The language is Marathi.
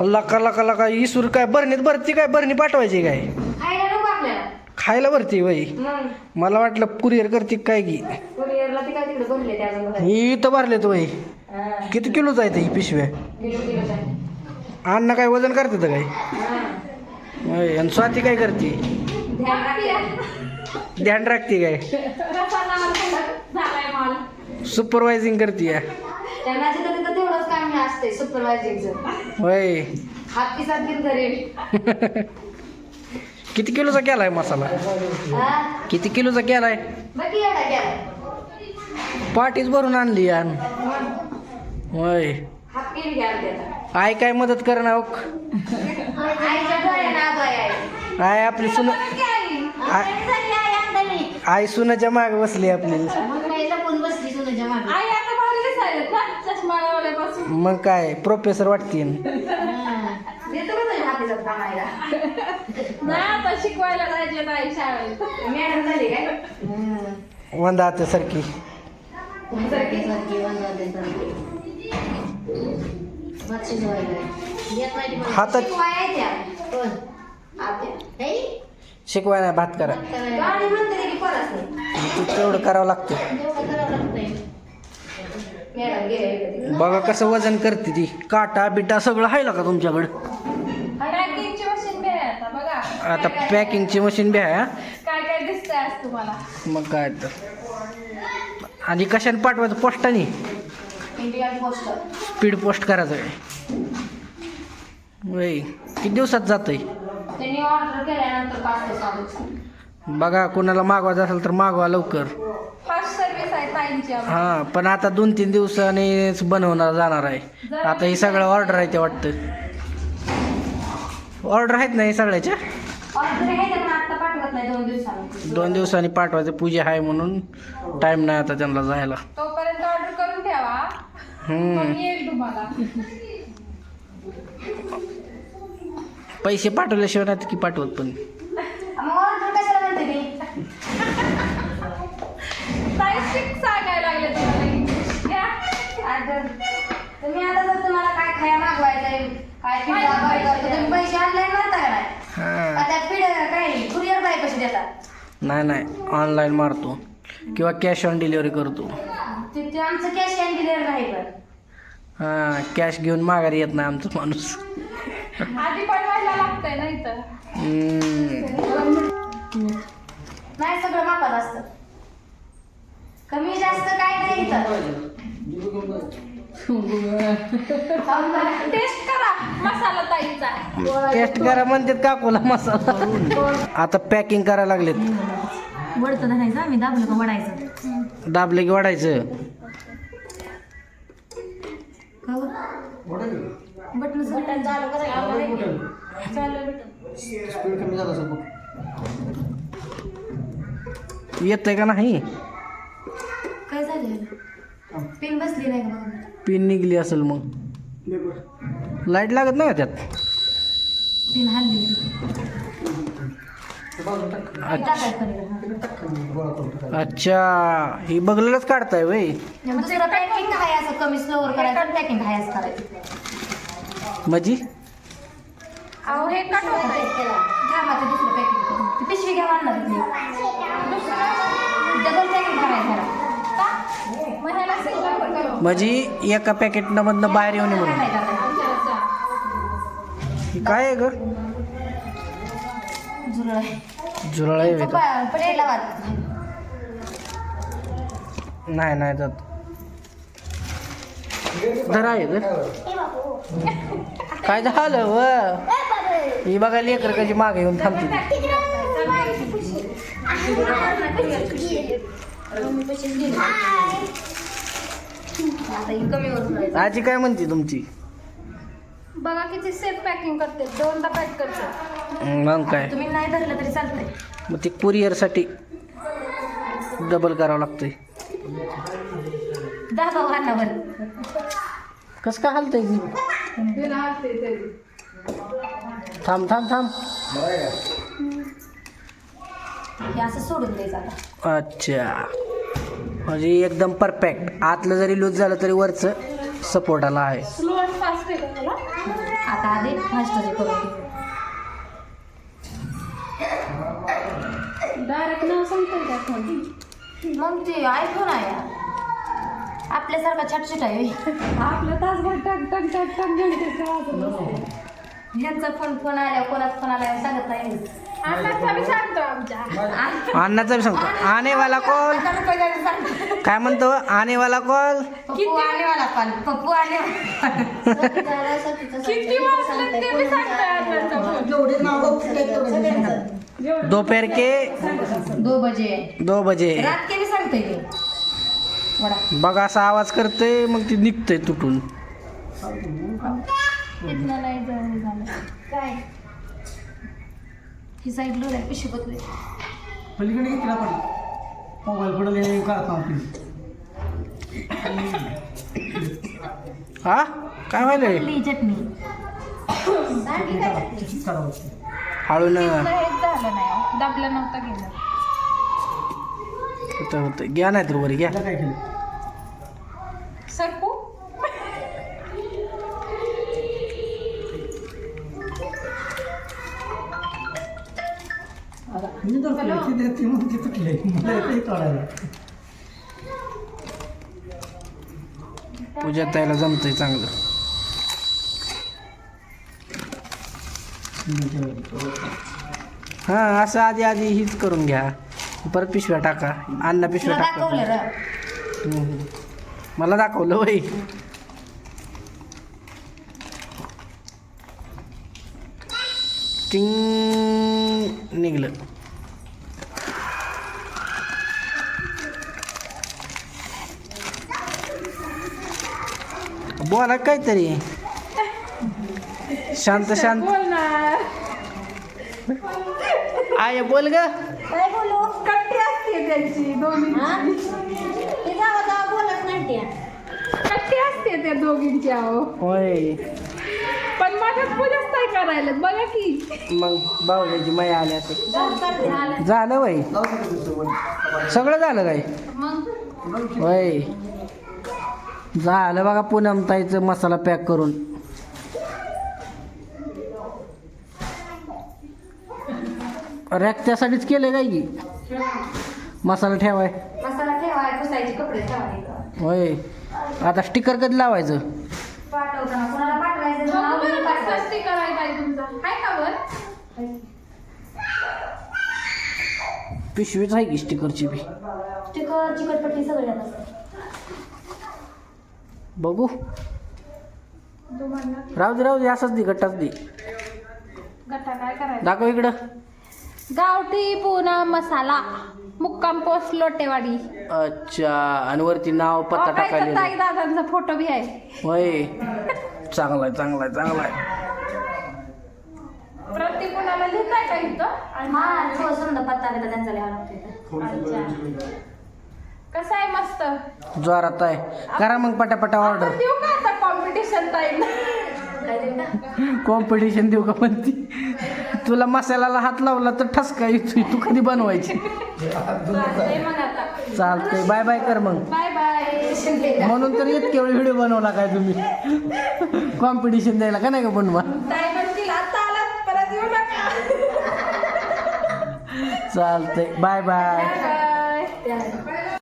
लका लका लका इसूर काय बरणीत भरती काय बरणी पाठवायची काय? खायला नको आपल्याला. खायला भरती बाई मग? मला वाटलं कुरिअर करते काय की? कुरिअरला ती काय तिकडे भरले त्या अजून बघा. ही इथं भरले तो बाई हा, किती किलोच आहे ते ही पिशव्या किलो. अण्णा काय वजन करते तर काय? हा. आणि स्वाती काय करते? ध्यान राखते. ध्यान राखते काय? झालाय माल. सुपरवायझिंग करते त्यांना जिथं तिथं तेवढंच काम असते सुपरवायझिंगचं होय. हात पिसात घेऊन घरी किती किलोचा केलाय मसाला? हा किती किलोचा केलाय? एवढा गेला पाठीच भरून आणली यान. होय. केली त्याचा आई काय मदत आबाई आहे? आई. आपली सुन. आई सुनाच्या मागे बसली आपली मग नाही लपून बसली सुनेच्या मागे आई आता भारी दिसायला ना चष्मा लावल्यापासून मग काय प्रोफेसर वाटतील. देतो का तुझ्या हातीचा कामायला नाही आता शिकवायला जायचे नाही शाळेत. मॅडम झाली काय? वंदा आता सारखी. सारखी? सारखी वंदवते सारखी भात शिजवायला येत नाही ती मला. हातात- शिकवाय आहे त्या कोण आत्या हे? शिकवाय नाही भात करा गाडी म्हणते की परत. नाही ते तेवढं करावं लागतं जेवढं करावं लागतंय मॅडम गेल्या इकडे तिकडे. बघा कसं वजन करते ती. काटा बिटा सगळं आहे का तुमच्याकडं? आता पॅकिंगची मशीन बी आहे. काय काय दिसतंय आज तुम्हाला? मग काय तर. आणि कशाने पाठवायचं? पोस्टाने? स्पीड पोस्ट करायचं आहे. किती दिवसात जातंय? बघा कोणाला मागवायचं असेल तर मागवा लवकर. सर्व्हिस आहे ताईंची आमची. हां पण आता दोन तीन दिवसांनीच बनवणार जाणार आहे. आता ही सगळं ऑर्डर आहे ते वाटतं. ऑर्डर आहेत ना हे सगळ्याच्या ऑर्डर आहे पण आता पाठवत नाही दोन दिवसांनी. दोन दिवसांनी पाठवायचं पूजा आहे म्हणून. टाईम नाही आता त्यांना जायला. तोपर्यंत ऑर्डर करून ठेवा. हम्म. मग येईल तुम्हाला. पैसे पाठवल्याशिवाय नाही की पाठवत पण मग ऑर्डर कशाला म्हणते मी ताई शिक सांगायला लागले तुम्हाला घ्या. ऑर्डर तुम्ही आता जर तुम्हाला काय खाया मागवायचंय काय पिझ्झा बर्गर तर तुम्ही पैसे ऑनलाईन मारता का नाही हां आता पिढ काय कुरिअर बाय पैसे देतात. नाही नाही. ऑनलाईन मारतो. किंवा कॅश ऑन डिलिव्हरी करतो. ते ते आमचं कॅश ऑन डिलिव्हरी नाही पण. हां कॅश घेऊन माघारी येत नाही आमचा माणूस. आधी बनवायला लागतंय नाही तर. हम्म. नाही सगळं मापात असतं. कमी जास्त काय नाही इथं. टेस्ट करा. मसाला टेस्ट करा म्हणतात काकूला मसाला. आता पॅकिंग करायला लागलेत. वडतं धरायचं आम्ही दाबलं का वडायचं? दाबले की वाढायचं बटन येतंय का नाही? काय झालं पिन बसली नाही का बघा? पिन निघली असेल मग. लाइट लागत नाही का त्यात? हल्ली अच्छा ही बघलेलंच काढताय वय. दुसरं पॅकिंग आहे असं कमी स्लोवर करायचं पॅकिंग आहे असं करायचं. माझी अहो हे कट होतंय. घामाचं दुसरं पॅकिंग ती पिशवी घ्या आणणार डबल पॅकिंग करायचं मग ह्याला सिंगल करू. माझी एका पॅकेट मधनं बाहेर येऊन म्हणून. ही काय आहे ग झुरळ आहे का? नाही नाही जात. धरा आहे ग काय झालं व? ही बघा लेकर कशी मागे येऊन थांबते आजी काय म्हणते तुमची? बघा किती सेफ पॅकिंग करते. दोनदा पॅक करते. मग काय? तुम्ही नाही धरलं तरी चालतंय. मग ते कुरिअरसाठी डबल करावं लागतंय. अन्नावर कसं काय हालतंय? की थांब थांब थांब. हे असं सोडून द्यायचं आता. अच्छा. म्हणजे एकदम परफेक्ट आतलं जरी लूज झालं तरी वरचं सपोर्ट आला आहे. स्लो का मला आता आधी फास्टची करून घेऊ डायरेक्ट नाव सांगतोय का फोन मग ते आयफोन आहे आपल्यासारखा छटछट आहे आपलं तासभर टक टक टक टक घंटे ह्यांचा फोन फोन आल्या कोणाचा फोन आला सांगत नाही अन्नाचा बी सांगतो आमच्या. अन्नाचा बी सांगतो. आनेवाला कॉल आता रुपये द्यायला सांगतो. काय म्हणतो? आनेवाला कॉल पप्पू आलेवाला कॉल पप्पू आले किती वाजले ते बी सांगतोय अन्नाचा फोन दोपहर के दो बजे. दो बजे. रात के भी बघा असा आवाज करतोय मग ती निघतंय तुटून. इथनं नाही जवळ झालं काय? ही साईड लो आहे बदले पलीकडे किती पण. मोबाईल पडले काढतो आपण? हा? काय व्हायलंय? चटणी हेच झालं नाही. दाबलं नव्हतं गेलं. होतं होतं. घ्या नाही तर वर घ्या. काय केलं? पूजा ताईला जमतंय चांगलं. हा असं आधी आधी हीच करून घ्या. परत पिशव्या टाका. अन्न पिशव्या टाका. मला दाखवलं वय. टिंग निघलं. बोला काहीतरी. शांत शांत. आय बोल ग. काय बोलू? कट्टी असते त्यांची दोन्ही ते जावा जावा बोलत नाही कट्टी असते त्या दोघींची अहो. होय. पण माझ्यात पूजाच काय करायला बघा की. मग बावल्याची माया आली झालं वय. सगळं झालं काय? मग? वय झालं बघा पूनम ताईचं मसाला पॅक करून. रॅक त्यासाठीच केलं काय की? मसाला ठेवाय. मसाला ठेवाय पुसायचे कपडे ठेवायचे होय. आता स्टिकर कधी लावायचं? पिशवीच आहे की स्टिकरची बी? स्टिकर चिकटपट्टी सगळ्यात बघू. राहू दे राहू दे असंच दे गट्टाच दे. गट्टा काय करायचं? दाखव इकडं. गावठी पुना मसाला मुक्काम पोस्ट लोटेवाडी. अच्छा आणि वरती नाव पत्ता टाकायला ताई दादांचा फोटो बी आहे. होय. चांगलाय चांगलाय चांगलाय. प्रत्येक कोणाला लिहिताय का इथं? आणि हा समजा पत्ता बित्ता त्यांचा लिहावा लागतो इथं. अच्छा. कसं आहे मस्त? जोरात आहे. करा मग पटापटा आपण ऑर्डर देऊ का आता कॉम्पिटिशन देऊ का? कॉम्पिटिशन देऊ का म्हणती? तुला मसाल्याला हात लावला तर ठसका येतोय. तू कधी बनवायची? चालतंय मग आता. चालतंय. बाय बाय कर मग. बाय बाय म्हणून तर इतके वेळ व्हिडिओ बनवला काय तुम्ही? कॉम्पिटिशन द्यायला का नाही का बनवा? ताई म्हणतील. आता आला. परत येऊ नका. चालतंय. Bye bye